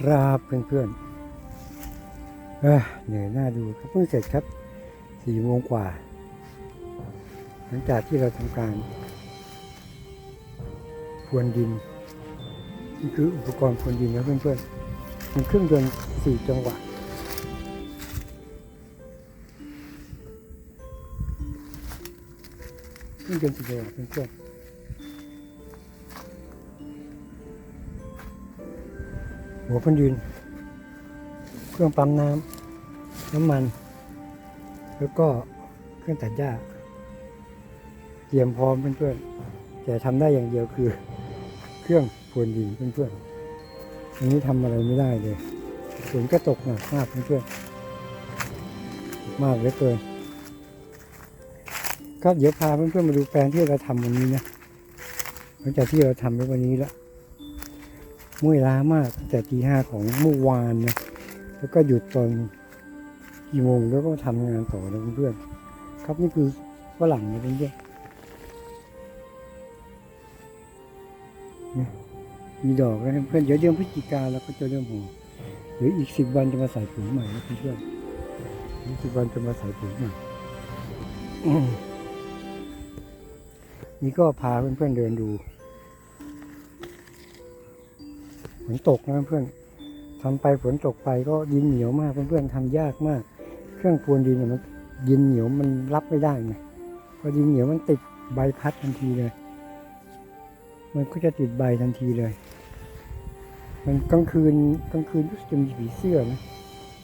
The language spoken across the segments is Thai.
ครับเพื่อนๆเเหนื่อยหน้าดูครับเพิ่งเสร็จครับสี่โมงกว่า หลังจากที่เราทำการพรวนดินนี่คืออุปกรณ์พรวนดินนะเพื่อนๆเป็นเครื่องยนต์สี่จังหวะเครื่องยนต์สี่จังหวะเพื่อนๆ หัวพรวนดินเครื่องปั๊มน้ำน้ำมัน แล้วก็เครื่องตัดหญ้าเตรียมพร้อมเพื่อนๆแต่ทำได้อย่างเดียวคือ เครื่องพรวนดินเพื่อนๆอันนี้ทำอะไรไม่ได้เลยฝนก็ตกหนักมากเพื่อนๆมากเหลือเกินก็เดี๋ยวพาเพื่อนๆมาดูแปลงที่เราทำวันนี้นะหลังจากที่เราทำไปวันนี้แล้ว เมื่อยล้ามากตั้งแต่ตีห้าของเมื่อวานนะแล้วก็หยุดตอนกี่โมงแล้วก็มาทำงานต่อนะเพื่อนๆครับนี่คือฝรั่งนะเพื่อนๆมีดอกแล้วเพื่อนเดี๋ยวเดือนพฤศจิกาเราก็จะเริ่มห่อหรืออีกสิบวันจะมาใส่ปุ๋ยใหม่นะเพื่อนอีกสิบวันจะมาใส่ปุ๋ยใหม่นี่ก็พาเพื่อนๆเดินดู นตกนะเพื่อนทำไปฝนตกไปก็ดินเหนียวมากเพื่อนๆทำยากมาก เครื่องพรวนดินเนี่ยมันดินเหนียวมันรับไม่ได้ไงพอดินเหนียวมันติดใบพัดทันทีเลย มันก็จะติดใบทันทีเลย มันกลางคืนกลางคืนรู้สึกจะมีผีเสื้อนะ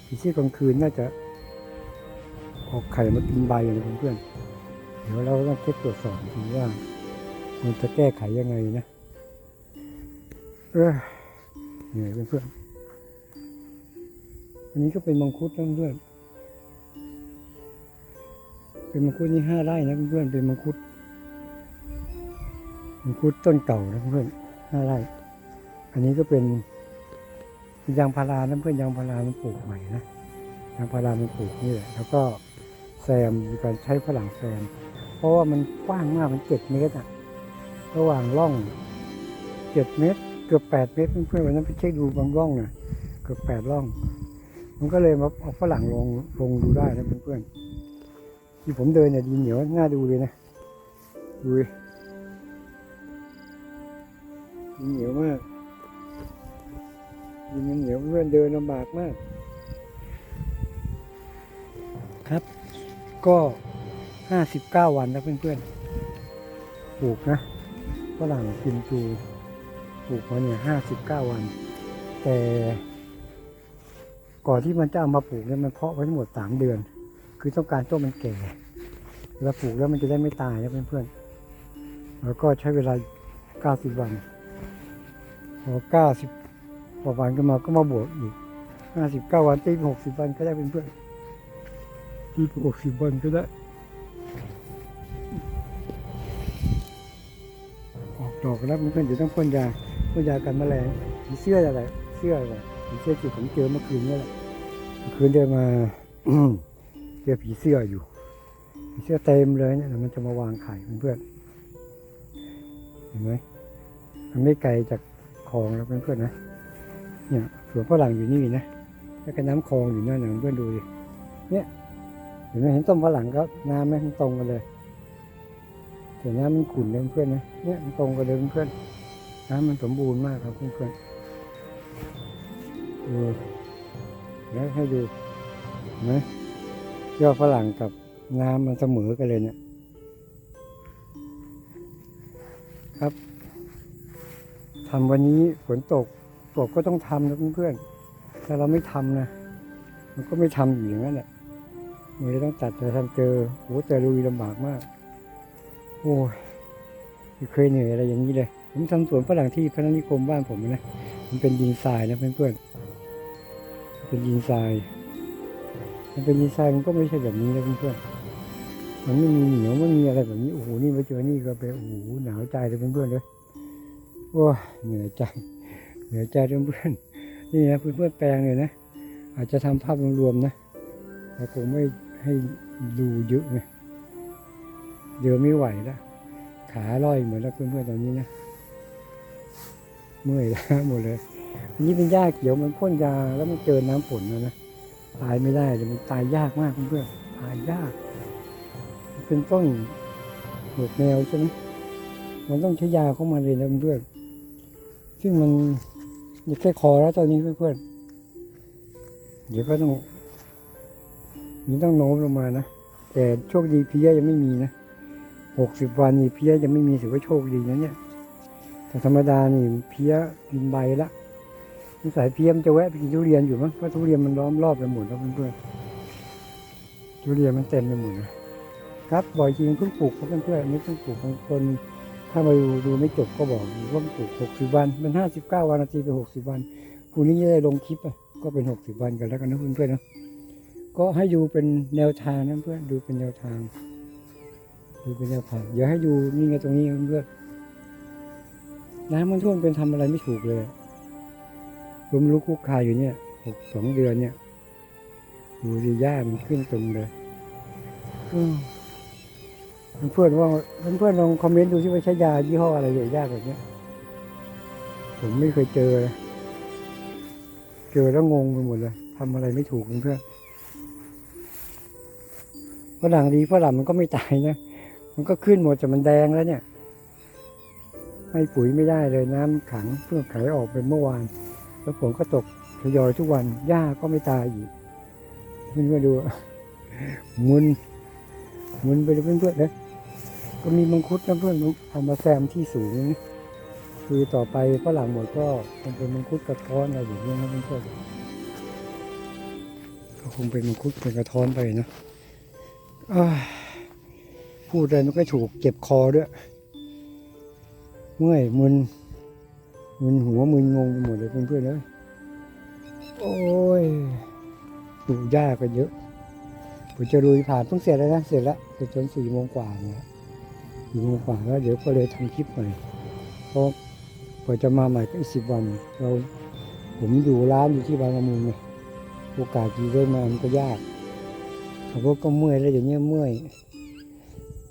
ผีเสื้อกลางคืนน่าจะออกไข่มากินใบนะเพื่อนๆเดี๋ยวเราต้องเช็คตรวจสอบดูว่า มันจะแก้ไขยังไงนะ เออ เหนื่อยเพื่อนๆอันนี้ก็เป็นมังคุดนะเพื่อนเป็นมังคุดนี่ห้าไร่นะเพื่อนเป็นมังคุดมังคุดต้นเก่านะเพื่อนห้าไร่ อันนี้ก็เป็นยางพารานะเพื่อนยางพารามันปลูกใหม่นะยางพารามันปลูกนี่แหละแล้วก็แซมมีการใช้ฝรั่งแซม เพราะว่ามันกว้างมากมันเจ็ดเมตรอะระหว่างร่องเจ็ดเมตร เกือบแปดเมตรเพื่อนๆวันนั้นไปเช็คดูบางร่องน่ะเกือบแปดร่อง มันก็เลยมาเอาฝรั่งลงลงดูได้นะเพื่อนๆที่ผมเดินเนี่ยดินเหนียวน่าดูเลยนะดูดิดินเหนียวมากดินมันเหนียวเพื่อนเดินลำบากมาก ครับ ก็ห้าสิบเก้าวันแล้วเพื่อนๆปลูกนะฝรั่งกิมจู ปลูกมาเนี่ยห้าสิบเก้าวัน แต่ก่อนที่มันจะเอามาปลูกเนี่ยมันเพาะไว้ทั้งหมดสามเดือน คือต้องการต้นมันแก่เวลาปลูกแล้วมันจะได้ไม่ตายนะเพื่อนๆแล้วก็ใช้เวลาเก้าสิบวันพอเก้าสิบกว่าวันก็มาก็มาบวกอีกห้าสิบเก้าวันตีหกสิบวันก็ได้เพื่อนตีหกสิบวันก็ได้ออกดอกแล้วเพื่อนๆเดี๋ยวต้องพ่นยา พ่นยากันแมลงผีเสื้ออะไรเสื้ออะไรผีเสื้อที่ผมเจอเมื่อคืนนี่แหละเมื่อคืนเดินมาเจอผีเสื้ออยู่ผีเสื้อเต็มเลยเนี่ยมันจะมาวางไข่เพื่อนเห็นไหมมันไม่ไกลจากคลองแล้วเพื่อนๆนะเนี่ยสวนฝรั่งอยู่นี่นะแล้วก็น้ำคลองอยู่นั่นนะเพื่อนดูดิเนี่ยเห็นไหมเห็นต้นฝรั่งก็น้ำไหมมันตรงกันเลยแต่น้ำมันขุ่นเลยเพื่อนนะเนี่ยมันตรงกันเลยเพื่อน น้ำมันสมบูรณ์มากครับเพื่อนๆดูเดี๋ยวให้ดูนไหมยอดฝรั่งกับน้ำมันเสมอกันเลยเนี่ยครับทำวันนี้ฝนตกตกก็ต้องทำนะเพื่อนๆถ้าเราไม่ทำนะมันก็ไม่ทำอยู่อย่างนั้นแหละมันจะต้องตัดจะทำเจอโหแต่ลุยลำบากมาก โอ้ยเคยเหนื่อยอะไรอย่างนี้เลย ผมทำสวนฝรั่งที่พระนิคมบ้านผมนะ มันเป็นดินทรายนะเพื่อนๆ เป็นดินทราย มันเป็นดินทรายมันก็ไม่ใช่แบบนี้นะเพื่อนๆ มันไม่มีเหนียวไม่มีอะไรแบบนี้ โอ้โห นี่มาเจอนี่ก็เป็นโอ้โห หนาวใจเลยเพื่อนๆเลยโอ้ยเหนื่อยใจ เหนื่อยใจเพื่อนๆ นี่นะเพื่อนๆแปลงเลยนะ อาจจะทำภาพรวมๆนะแต่คงไม่ให้ดูเยอะไงเดี๋ยวไม่ไหวแล้วขาล่อยเหมือนแล้วเพื่อนๆตอนนี้นะ เมื่อยแล้วหมดเลยอันนี้เป็นหญ้าเขียวมันพ่นยาแล้วมันเจอน้ำฝนนะนะตายไม่ได้เลยมันตายยากมากเพื่อนๆตายยากเป็นต้นหนวดแมวใช่ไหมมันต้องใช้ยาเข้ามาเลยนะเพื่อนๆซึ่งมันอยู่แค่คอแล้วตอนนี้เพื่อนเดี๋ยวก็ต้องนี่ต้องโน้มลงมานะแต่โชคดีเพี้ยยังไม่มีนะหกสิบวันนี่เพี้ยยังไม่มีถือว่าโชคดีนะเนี่ย แต่ธรรมดานี่เพี้ยกินใบละนิสัยเพี้ยมจะแวะไปกินทุเรียนอยู่มั้งเพราะทุเรียนมันล้อมรอบไปหมดแล้วเพื่อนๆทุเรียนมันเต็มไปหมดนะครับบ่อยจริงเพิ่งปลูกเพื่อนๆอันนี้เพิ่งปลูกบางคน ถ้ามาดูดูไม่จบก็บอกว่าปลูกหกสิบวันเป็นห้าสิบเก้าวันนาทีเป็นหกสิบวันพรุ่งนี้จะได้ลงคลิปอะก็เป็นหกสิบวันกันแล้วกันนะเพื่อนๆนะก็ให้ดูเป็นแนวทางนะเพื่อนดูเป็นแนวทางดูเป็นแนวทางอย่าให้ดูนี่ไงตรงนี้เพื่อน น้ำมันท่วมเป็นทำอะไรไม่ถูกเลยรวมลุกคุกคายอยู่เนี่ยหกสองเดือนเนี่ยดูสิหญ้ามันขึ้นต็มเลยเพื่อนว่าเพื่อนลองคอมเมนต์ดูที่ว่าใช้ยายี่ห้ออะไรใหญ่ๆแบบเนี้ยผมไม่เคยเจอเลยเจอแล้วงงไปหมดเลยทำอะไรไม่ถูกเพื่อนฝรั่งดีฝรั่งมันก็ไม่ตายนะ มันก็ขึ้นหมดแต่มันแดงแล้วเนี่ย ให้ปุ๋ยไม่ได้เลยน้ำขังเพิ่งไขออกไปเมื่อวาน แล้วฝนก็ตกทยอยทุกวันหญ้าก็ไม่ตายอีกเพื่อนมาดูมุนมุนไปเลยเพื่อนๆนะก็มีมังคุดนะเพื่อนเอามาแซมที่สูง คือต่อไปฝรั่งหมดก็มันเป็นมังคุดกระท้อนอะไรอย่างเงี้ยนะเพื่อนๆก็คงเป็นมังคุดเป็นกระท้อนไปนะอ้ายพูดอะไรมันก็ถูกเจ็บคอด้วย เมื่อยมึนมึนหัวมึนงงไปหมดเลยเพื่อนๆเลยโอ้ยดูยากกันเยอะผมจะลุยผ่านเพิ่งเสร็จแล้วนะเสร็จแล้วเสร็จจนสี่โมงกว่าเนี่ยสี่โมงกว่าแล้วเดี๋ยวก็เลยทำคลิปใหม่เพราะพอจะมาใหม่ก็อีกสิบวัน เราผมอยู่ร้านอยู่ที่บางละมุงไงโอกาสที่ได้มามันก็ยากขับรถก็เมื่อยแล้วอย่างเงี้ยเมื่อย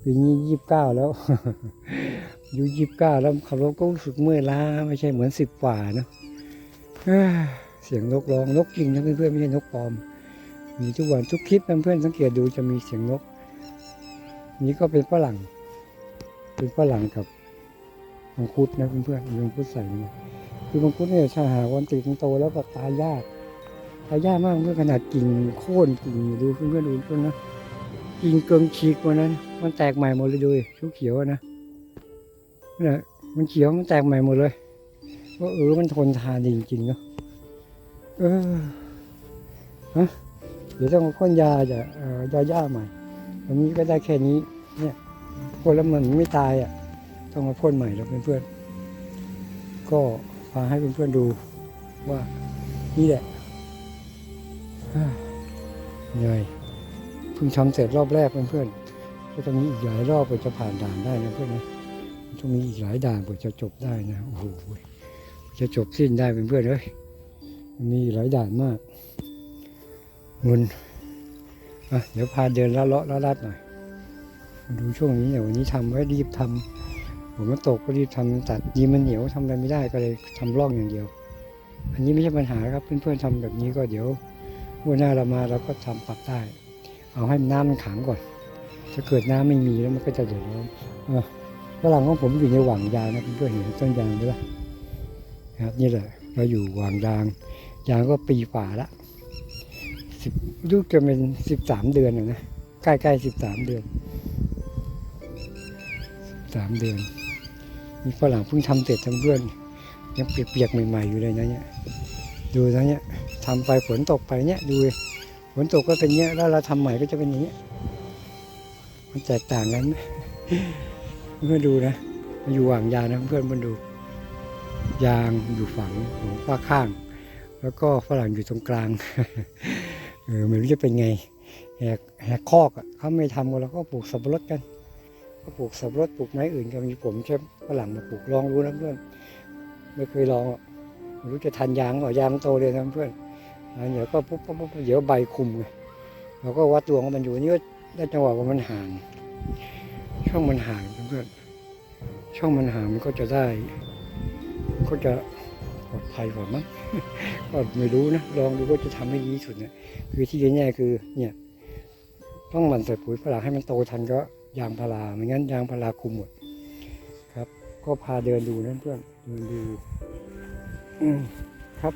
ปีนี้ยี่สิบเก้าแล้ว อายุยี่สิบเก้าแล้วขับรถก็รู้สึกเมื่อยล้าไม่ใช่เหมือนสิบกว่าเนะเสียงนกร้องนกจริงนะเพื่อนๆไม่ใช่นกปลอม มีทุกวันทุกคลิปเพื่อนๆสังเกตดูจะมีเสียงนก นี่ก็เป็นฝรั่ง เป็นฝรั่งกับมังคุดนะเพื่อนๆมีมังคุดใส่เนี่ยคือมังคุดเนี่ยถ้าหาวันติดมันโตแล้วก็ตายยากตายยากมากเพื่อขนาดกิ่งโค่นกิ่งดูเพื่อนๆดูเพื่อนนะกิ่งเกิงฉีกวันนั้น มันแตกใหม่หมดเลยดูดิเขียวๆนะ เนี่ยมันเขียวมันแตกใหม่หมดเลยว่าเออมันทนทานดีจริงๆเนาะเออฮะเดี๋ยวต้องเอาพ่นยาจะเอ่อยาย่าใหม่วันนี้ก็ได้แค่นี้ เนี่ยพ่นแล้วมันไม่ตายอะ ต้องมาพ่นใหม่แล้วเพื่อนๆก็พาให้เพื่อนๆดูว่านี่แหละเหนื่อยเพิ่งทำเสร็จรอบแรกเพื่อนๆก็จะมีอีกหลายรอบกว่าจะผ่านด่านได้นะเพื่อนนะ ต้องมีอีกหลายด่านกว่าจะจบได้นะโอ้โหจะจบสิ้นได้เป็นเพื่อนเลยมีหลายด่านมากเงินอะเดี๋ยวพาเดินละเลาะละลัดหน่อยดูช่วงนี้เนี่ยวันนี้ทำไว้รีบทำผมมันตกก็รีบทำตัดยีมันเหนียวทำอะไรไม่ได้ก็เลยทำร่องอย่างเดียว อันนี้ไม่ใช่ปัญหาครับเพื่อนๆทำแบบนี้ก็เดี๋ยววันหน้าเรามาเราก็ทำปรับได้ เอาให้น้ำมันขังก่อน ถ้าเกิดน้ำไม่มีแล้วมันก็จะเดือดร้อน อะฝรั่งของผมอยู่ในหว่างยางนะเพื่อเห็นต้นยางไหมล่ะครับนี่แหละเราอยู่หว่างยางยางก็ปีฝ่าละสิบลูกจะเป็นสิบสามเดือนนะนะใกล้ๆสิบสามเดือนสามเดือนนี่ฝรั่งเพิ่งทำเสร็จทั้งเพื่อน ยังเปียกๆใหม่ๆอยู่เลยนะเนี่ยดูนะเนี่ยทำไปฝนตกไปเนี่ยดูฝนตกก็เป็นเนี้ยแล้วเราทำใหม่ก็จะเป็นอย่างเงี้ยมันแตกต่างกันไหม เพื่อนดูนะมาอยู่หว่างยางนะเพื่อนมันดู ยางอยู่ฝั่งของฝ้าข้าง แล้วก็ฝรั่งอยู่ตรงกลางเออไม่รู้จะเป็นไงแหกแหกคอกอะเขาไม่ทำกันเราก็ปลูกสับปะรดกัน ก็ปลูกสับปะรดปลูกไม้อื่นก็มีผมใช่ฝรั่งมาปลูกลองรู้นะเพื่อนไม่เคยลองไม่รู้จะทันยางเปล่ายางโตเลยนะเพื่อนเดี๋ยวก็ปุ๊บปุ๊บปุ๊บเดี๋ยวใบคุมไงเราก็วัดดวงว่ามันอยู่นี่ก็ได้จังหวะว่ามันห่าง ช่องมันห่าง เพื่อนๆช่องมันหามันก็จะได้ก็จะผลอดภัยกว่ามั้งก็ไม่รู้นะลองดูว่าจะทำให้ดีที่สุดเนะคือที่แน่ๆคือ เนี่ย ต้องมันใส่ปุ๋ยฝรั่งให้มันโตทันก็ยางพาราไม่งั้นยางพาราคุมหมด ครับ ก็พาเดินดูนะเพื่อนเดินดูครับ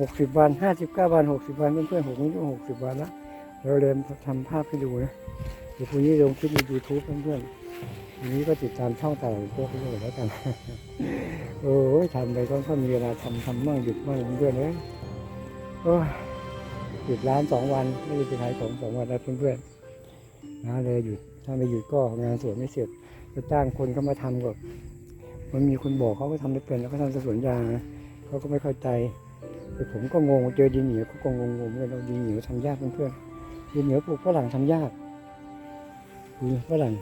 หกสิบวันห้าสิบเก้าวันหกสิบวันเพื่อนๆหกนี้ก็หกสิบวันละเราเดินทำภาพให้ดูนะเดี๋ยวพรุ่งนี้ลงคลิปในยูทูบเพื่อนๆ วันนี้ก็ติดตามช่องต่างพวกนี้แล้วกัน โอ้ยทำไปก็มีเวลาทำทำบ้างหยุดบ้างเพื่อนเลยโอ้ยหยุดร้านสองวันไม่ได้ไปขายของสองวันแล้วเพื่อนๆนะเลยหยุดถ้าไม่หยุดก็งานสวนไม่เสร็จจะจ้างคนก็มาทำก็มันมีคนบอกเขาก็ทำไม่เป็นแล้วก็ทำสวนยางเขาก็ไม่เข้าใจแต่ผมก็งงเจอดินเหนียวเขาก็งงงๆเหมือนกันเราดินเหนียวทำยากเพื่อนๆดินเหนียวปลูกฝรั่งทำยากดูฝรั่ง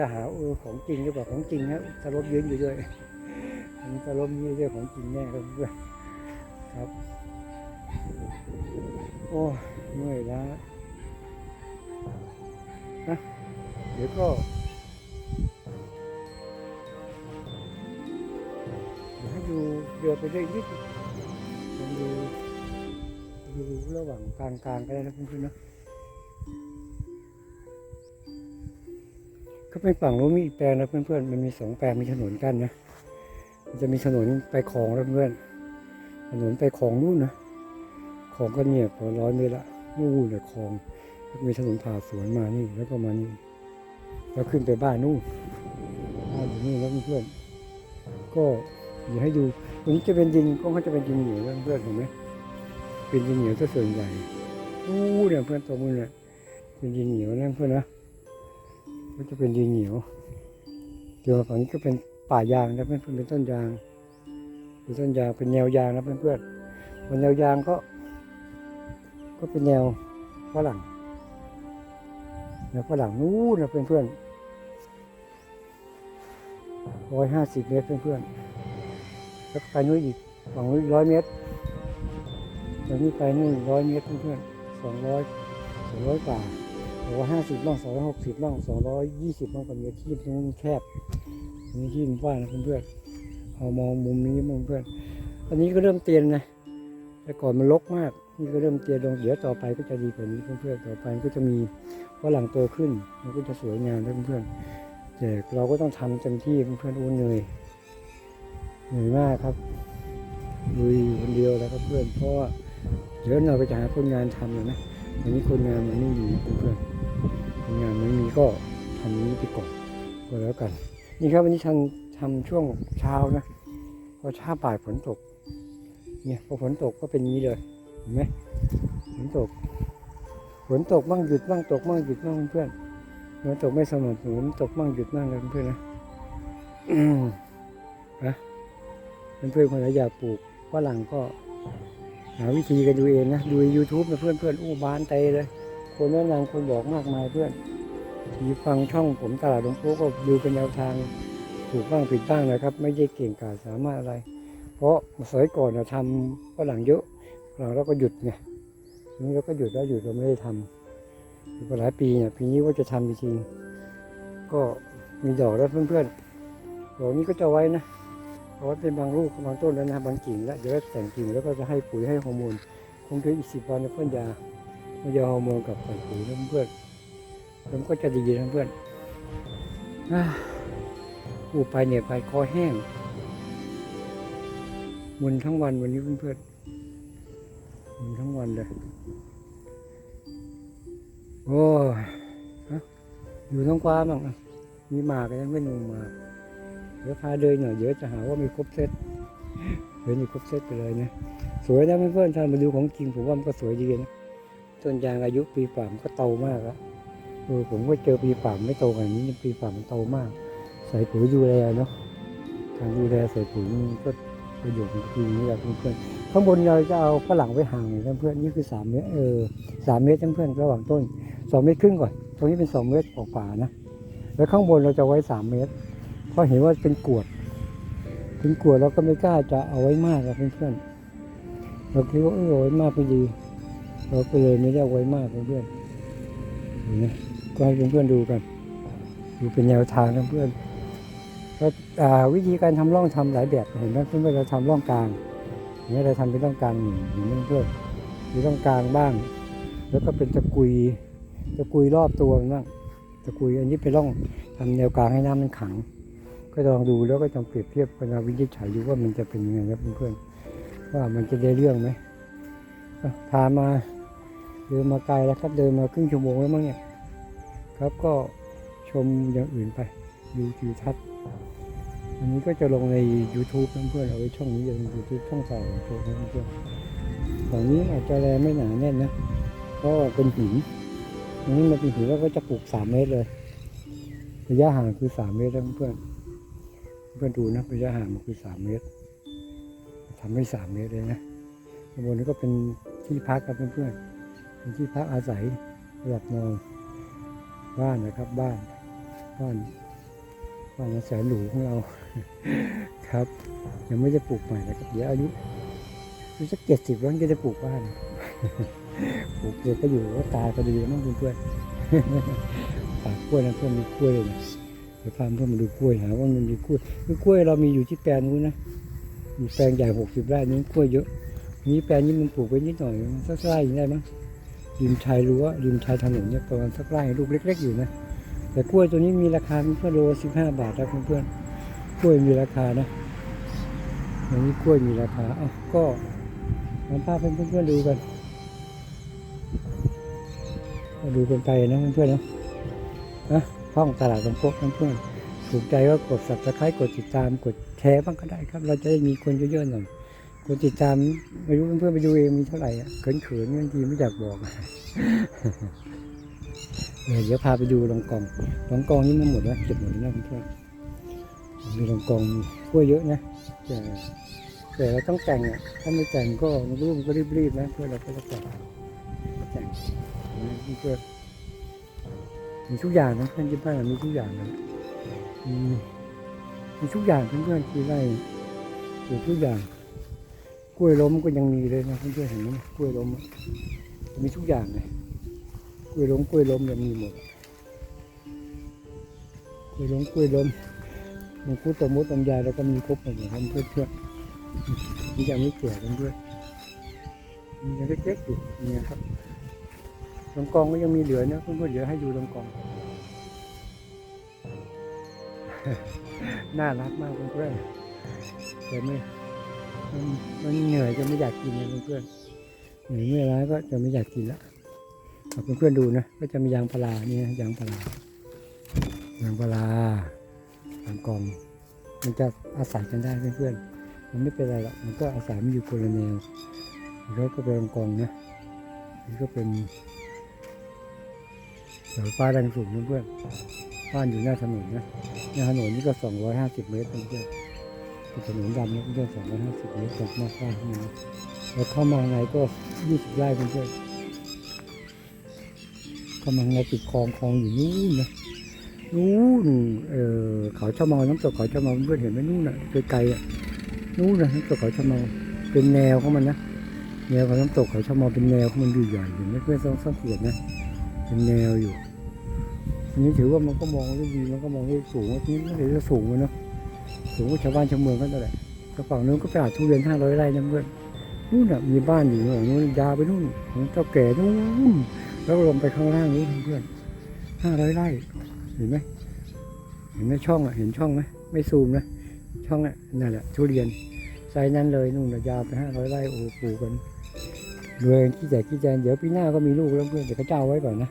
จะหาเออของจริงหรือเปล่าของจริงนะตะลบยืนอยู่ด้วยอันนี้ตลบยืนด้วยของจริงแน่ครับเพื่อนครับ โอ้ยเมื่อยแล้านะเดี๋ยวก็เดี๋ยวให้ดูเดือไปได้นิดดูดูระหว่างกลางกลางๆก็ได้นะเพื่อนๆนะ ก็เป็นฝั่งโน้นมีอีกแปลงนะเพื่อนๆมันมีสองแปลงมีถนนกั้นนะมันจะมีถนนไปคลองแล้วเพื่อนถนนไปคลองนู่นนะคลองก็เนี่ยพอร้อยเมตรละนู่นเลยคลองมีถนนผ่าสวนมานี่แล้วก็มานี่แล้วขึ้นไปบ้านนู่นบ้านอยู่นี่แล้วเพื่อนก็เดี๋ยวให้ดูตรงนี้จะเป็นดินก็เขาจะเป็นดินเหนียวนเพื่อนเห็นไหมเป็นดินเหนียวซะส่วนใหญ่อู้เนี่ยเพื่อนตัวมือเนี่ยเป็นดินเหนียวนะเพื่อนนะ ก็จะเป็นดินเหนียวเดี๋ยวฝั่งนี้ก็เป็นป่ายางนะเพื่อนๆเป็นต้นยางเป็นต้นยางเป็นแนวยางนะเพื่อนๆบนแนวยางก็ ก็เป็นแนวฝรั่งแนวฝรั่งนู้นนะเพื่อนๆร้อยห้าสิบเมตรเพื่อนๆแล้วไปนู้นอีกฝั่งนู้นร้อยเมตรจากนี้ไปนู่นร้อยเมตรเพื่อนๆสองร้อยสองร้อยกว่า สองร้อยห้าสิบบ้างสองร้อยหกสิบบ้างสองร้อยยี่สิบบ้างกับเมียที่ตรงแคบตรงนี้ที่มันกว้างนะเพื่อนๆเอามองมุมนี้เพื่อนอันนี้ก็เริ่มเตียนนะแต่ก่อนมันรกมาก นี่ก็เริ่มเตียนลงเดี๋ยวต่อไปก็จะดีกว่านี้เพื่อนๆต่อไปก็จะมีฝรั่งโตขึ้นมันก็จะสวยงามนะเพื่อนๆแต่เราก็ต้องทำเต็มที่เพื่อนๆอู้เหนื่อยเหนื่อยมากครับลุยอยคนเดียวแล้วครับเพื่อนเพราะเดี๋ยวเราไปหาคนงานทำเลยนะ วันนี้คนงานมันไม่มีเพื่อนคนงานไม่มีก็ทำนี้ไปก่อนก็แล้วกัน นี่ครับวันนี้ทำทำช่วงเช้านะพอเช้าบ่ายฝนตก เนี่ยพอฝนตกก็เป็นนี้เลยเห็นไหมฝนตกฝนตกบ้างหยุดบ้างตกบ้างหยุดบ้างเพื่อนฝนตกไม่สม่ำเสมอตกบ้างหยุดบ้างเลยเพื่อนนะอืมเพื่อนคนไหนอยากปลูกฝรั่งก็ หาวิธีกันดูเองนะ ดู YouTube นะเพื่อนๆอู้บานเตเลย คนแนะนำคนบอกมากมายเพื่อนที่ฟังช่องผมตลาดหลวงปู่ก็ดูเป็นแนวทางถูกบ้างผิดบ้างนะครับ ไม่ได้เก่งกาจสามารถอะไร เพราะสมัยก่อนเราทำฝรั่งเยอะฝรั่งเราก็หยุดไงทีนี้เราก็หยุดแล้วหยุดเราไม่ได้ทำอยู่หลายปีเนี่ยปีนี้ว่าจะทำจริงก็มีดอกแล้วเพื่อนๆดอกนี้ก็จะไว้นะ เพราะว่าเป็นบางลูกบางต้นแล้วนะบางกิ่งแล้วเดี๋ยวแต่งกิ่งแล้วก็จะให้ปุ๋ยให้ฮอร์โมนคงจะอีกสิบวันนะเพื่อนยาเมื่อยาฮอร์โมนกับใส่ปุ๋ยนะเพื่อนแล้วมันก็จะดีนะเพื่อนอู้ไปเนี่ยไปคอแห้งมุนทั้งวันวันนี้เพื่อนๆมุนทั้งวันเลยโอ้ยฮะอยู่ท้องฟ้าบ้างอะมีหมากยังไม่มีหมา เดี๋ยวพาเดินหน่อยเดี๋ยวจะหาว่ามีครบเซตเดินมีครบเซตไปเลยนะสวยนะเพื่อนๆถ้านมาดูของจริงผมว่ามันก็สวยดีนะต้นยางอายุปีป่ามนก็โตมากแล้วเออผมก็เจอปีป่ามไม่โตขนาดนี้ปีป่ามมันโตมาก ใส่ปุ๋ยดูแลเนาะการดูแลใส่ปุ๋ยก็ประโยชน์มันคืออย่างนี้แหละเพื่อนๆข้างบนเราจะเอาฝรั่งไว้ห่างหน่อยเพื่อนๆนี่คือสามเมตรเออสามเมตรเพื่อนๆระหว่างต้นสองเมตรครึ่งก่อนตรงนี้เป็นสองเมตรกว่าๆนะแล้วข้างบนเราจะไว้สามเมตร เพราะเห็นว่าเป็นกวด เป็นกวดเราก็ไม่กล้าจะเอาไว้มากครับเพื่อนๆเราคิดว่าเออเอาไว้มากไม่ดี เราก็เลยไม่ได้เอาไว้มากเพื่อนๆเห็นไหมก็ให้เพื่อนๆดูกันดูเป็นแนวทางนะเพื่อนก็วิธีการทำร่องทำหลายแบบเห็นไหมเพื่อนๆเราทำร่องกลางอย่างนี้ยเราทำเป็นร่องกลางหนึ่งเห็นไหมเพื่อนมีร่องกลางบ้าง แล้วก็เป็นตะกุยตะกุยรอบตัวมันบ้างตะกุยอันนี้เป็นร่องทำแนวกลางให้น้ำมันขัง ก็ลองดูแล้วก็ลองเปรียบเทียบกันาวินิจฉัยดูว่ามันจะเป็นยังไงครับเพื่อนๆว่ามันจะได้เรื่องไหมพามาเดินมาไกลแล้วครับเดินมาครึ่งชั่วโมงแล้วมั้งเนี่ยครับก็ชมอย่างอื่นไปดูทิวทัศน์อันนี้ก็จะลงใน YouTube เพื่อนๆเอาไว้ช่องนี้จะเป็น YouTube ช่องเก่าของตัวเพื่อนๆฝั่งนี้อาจจะแลไม่หนาแน่นนะเพราะว่าเป็นหินอันนี้มันเป็นหินแล้วก็จะปลูกสามเมตรเลย ระยะห่างคือสามเมตรเพื่อนๆ พื่อนดูนะระยะห่างมันคือสามเมตรทำให้สามเมตรเลยนะข้างบนนี้ก็เป็นที่พักครับเพื่อนๆเป็นที่พักอาศัยหรับนอนบ้านนะครับบ้านบ้านบ้านแสนหรูของเราครับ ยังไม่ได้ปลูกใหม่นะครับเดี๋ยวอายุอายุสักเจ็ดสิบแล้วจะได้ปลูกบ้านปลูกเด็กก็อยู่ก็ตายพอดีมั้งเพื่อนๆปากกล้วยนะเพื่อนมีกล้วยเลยนะ เดี๋ยวพาเพื่อนมาดูกล้วยหาว่ามันมีกล้วยคือกล้วยเรามีอยู่ที่แปลงนู้นนะมีแปลงใหญ่หกสิบไร่นี้กล้วยเยอะนี้แปลงนี้มันปลูกไว้นิดหน่อยสักไร่ได้มั้งริมชายรั้วริมชายถนนเนี่ยประมาณสักไร่ลูกเล็ก ๆ อยู่นะแต่กล้วยตัวนี้มีราคาเพื่อโลสิบห้าบาทครับเพื่อนๆกล้วยมีราคานะอันนี้กล้วยมีราคาอ้าก็มาพาเพื่อนๆดูกันมาดูกันไปนะเพื่อนๆนะนะ ห้องตลาดสมภพเพื่อนถูกใจก็กด subscribe กดติดตามกดแชร์บ้างก็ได้ครับ เราจะได้มีคนเยอะๆหน่อยกดติดตามไม่รู้เพื่อนไปดูเองมีเท่าไหร่อะเขินๆบางทีไม่อยากบอกเดี๋ยวพาไปดูลองกองลองกองนี่มันหมดแล้วเก็บหมดแล้วเพื่อนมีลองกองมีกล้วยเยอะนะแต่แต่เราต้องแต่งอะถ้าไม่แต่งก็รู้มันก็รีบๆนะเพื่อนเราก็ต้องแต่งแต่งนะเพื่อน มีทุกอย่างนะเพื่อนที่บ้านมีทุกอย่างนะมีมีทุกอย่างเพื่อนๆที่ไร่ปลูกทุกอย่าง กล้วยล้มก็ยังมีเลยนะเพื่อนๆเห็นไหมกล้วยล้มมีทุกอย่างเลยกล้วยล้มกล้วยล้มยังมีหมดกล้วยล้มกล้วยล้มมังคุดตะมุดลำไยแล้วก็มีครบหมดเลยเพื่อนเพื่อนๆนี่ยังไม่เกี่ยวกันด้วยมีอยังเล็กๆอยู่เนี่ยครับ ลำกองก็ยังมีเหลือนะเพื่อนๆเดี๋ยวให้ดูลำกอง น่ารักมากเพื่อนๆแต่ไม่มันมันเหนื่อยจะไม่อยากกินนะเพื่อนๆเหนื่อยเมื่อยล้าก็จะไม่อยากกินละเอาเพื่อนๆดูนะก็จะมียางพารานี่นะยางพารายางพาราตามกอง มันจะอาศัยกันได้เพื่อนๆมันไม่เป็นไรหรอกมันก็อาศัยมันอยู่คนละแนวแล้วก็เป็นกองนะนี่ก็เป็น เสาฟ้าแรงสูงเพื่อนบ้านอยู่หน้าถนนนะหน้าถนนนี่ก็สองร้อยห้าสิบเมตรเพื่อนๆเป็นถนนดำเนี่ยเพื่อนสองร้อยห้าสิบเมตรจากนอกบ้านเข้ามาแล้วเข้ามาไงก็ยี่สิบไร่เพื่อนๆเข้ามาไงติดคลองคลองอยู่นู่นนะนู่นเออเขาชะเมาน้ำตกเขาชะเมาเพื่อนเห็นไหมนู่นน่ะไกลๆอะนู่นนะน้ำตกเขาชะเมาเป็นแนวของมันนะแนวของน้ำตกเขาชะเมาเป็นแนวของมันอยู่ใหญ่เห็นไหมเพื่อนต้องสังเกตนะ เป็นแนวอยู่ อันนี้ถือว่ามันก็มองได้ดีมันก็มองได้สูงอันนี้ไม่ได้จะสูงเลยเนาะสูงกว่าชาวบ้านชาวเมืองก็นั่นแหละกระเป๋านู้นก็ไปหาทุเรียนห้าร้อยไร่นะเพื่อนนู่นน่ะมีบ้านอยู่นู่นนู้นยาวไปนู่นของเจ้าแก่นู่นแล้วลงไปข้างล่างนู้นเพื่อนห้าร้อยไร่เห็นไหมเห็นไหมช่องอะเห็นช่องไหมไม่ซูมนะช่องอะนั่นแหละทุเรียนไซส์นั้นเลยนู่นนะยาวไปห้าร้อยไร่โอ้ปลูกกันรวยขี้แจกขี้แจนเดี๋ยวปีหน้าก็มีลูกแล้วเพื่อนแต่เขาเจ้าไว้ก่อนนะ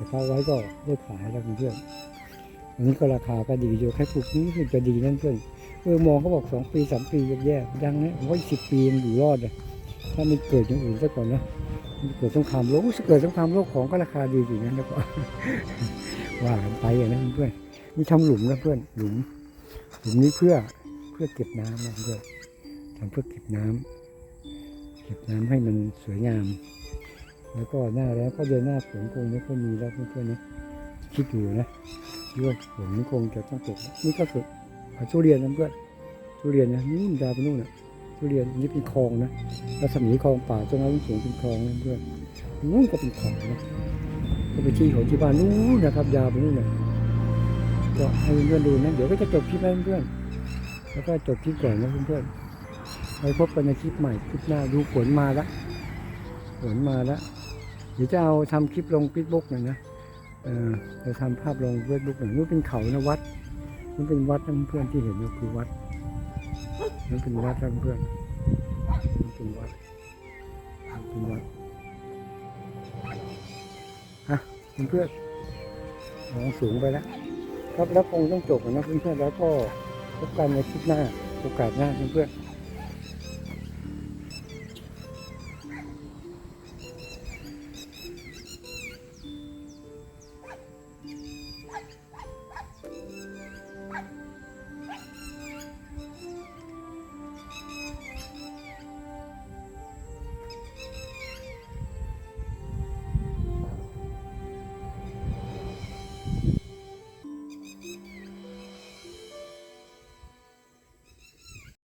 แต่เขาไว้ก็ได้ขายแล้วเพื่อนอันนี้ก็ราคาก็ดีอยู่แค่ปลูกนี้คือจะดีนั่นเพื่อนเออมองเขาบอกสองปีสามปีแย่ๆยังนะผมว่าสิบปีมันอยู่รอดเลยถ้ามันเกิดอย่างอื่นซะก่อนนะมันเกิดสงครามโลกเกิดสงครามโลกของก็ราคาดีจริงนะแล้วก็ว่ากันไปอย่างนั้นเพื่อนนี่ทำหลุมนะเพื่อนหลุมหลุมนี้เพื่อเพื่อเก็บน้ำนะเพื่อนทำเพื่อเก็บน้ำเก็บน้ำให้มันสวยงาม แล้วก็หน้าแล้วก็เดือนหน้าฝนคงไม่ค่อยมีแล้วเพื่อนๆนะคิดอยู่นะคิดว่าฝนคงจะต้องตกนี่ก็คืออะทุเรียนนะเพื่อนทุเรียนนะนู่ดาวไปนู่นนะทุเรียนนนี้เป็นคลองนะรัศมีคลองป่าตรงนั้นสูงเป็นคลองนะเพื่อนนู่นก็เป็นคลองนะก็ไปที่ของที่บ้านนู่นนะครับ ยาวไปนู่นนะก็ให้เพื่อนดูนะเดี๋ยวก็จะจบคลิปแล้วเพื่อนแล้วก็จบคลิปก่อนนะเพื่อนๆไว้พบกันในคลิปใหม่คลิปหน้าดูฝนมาละฝนมาละเดี๋ยวจะเอาทำคลิปลงฟิตบุ๊กหน่อยนะเออจะทำภาพลงเฟซบุ๊กหน่อยนู่นเป็นเขานะวัดนั่นเป็นวัดนะเพื่อนที่เห็นก็คือวัดนั่นเป็นวัดนะเพื่อนนั่นเป็นวัดนั่นเป็นวัดฮะเพื่อนมองสูงไปแล้วครับแล้วคงต้องจบนะเพื่อนๆแล้วก็พบกันในคลิปหน้าโอกาสหน้าเพื่อนๆ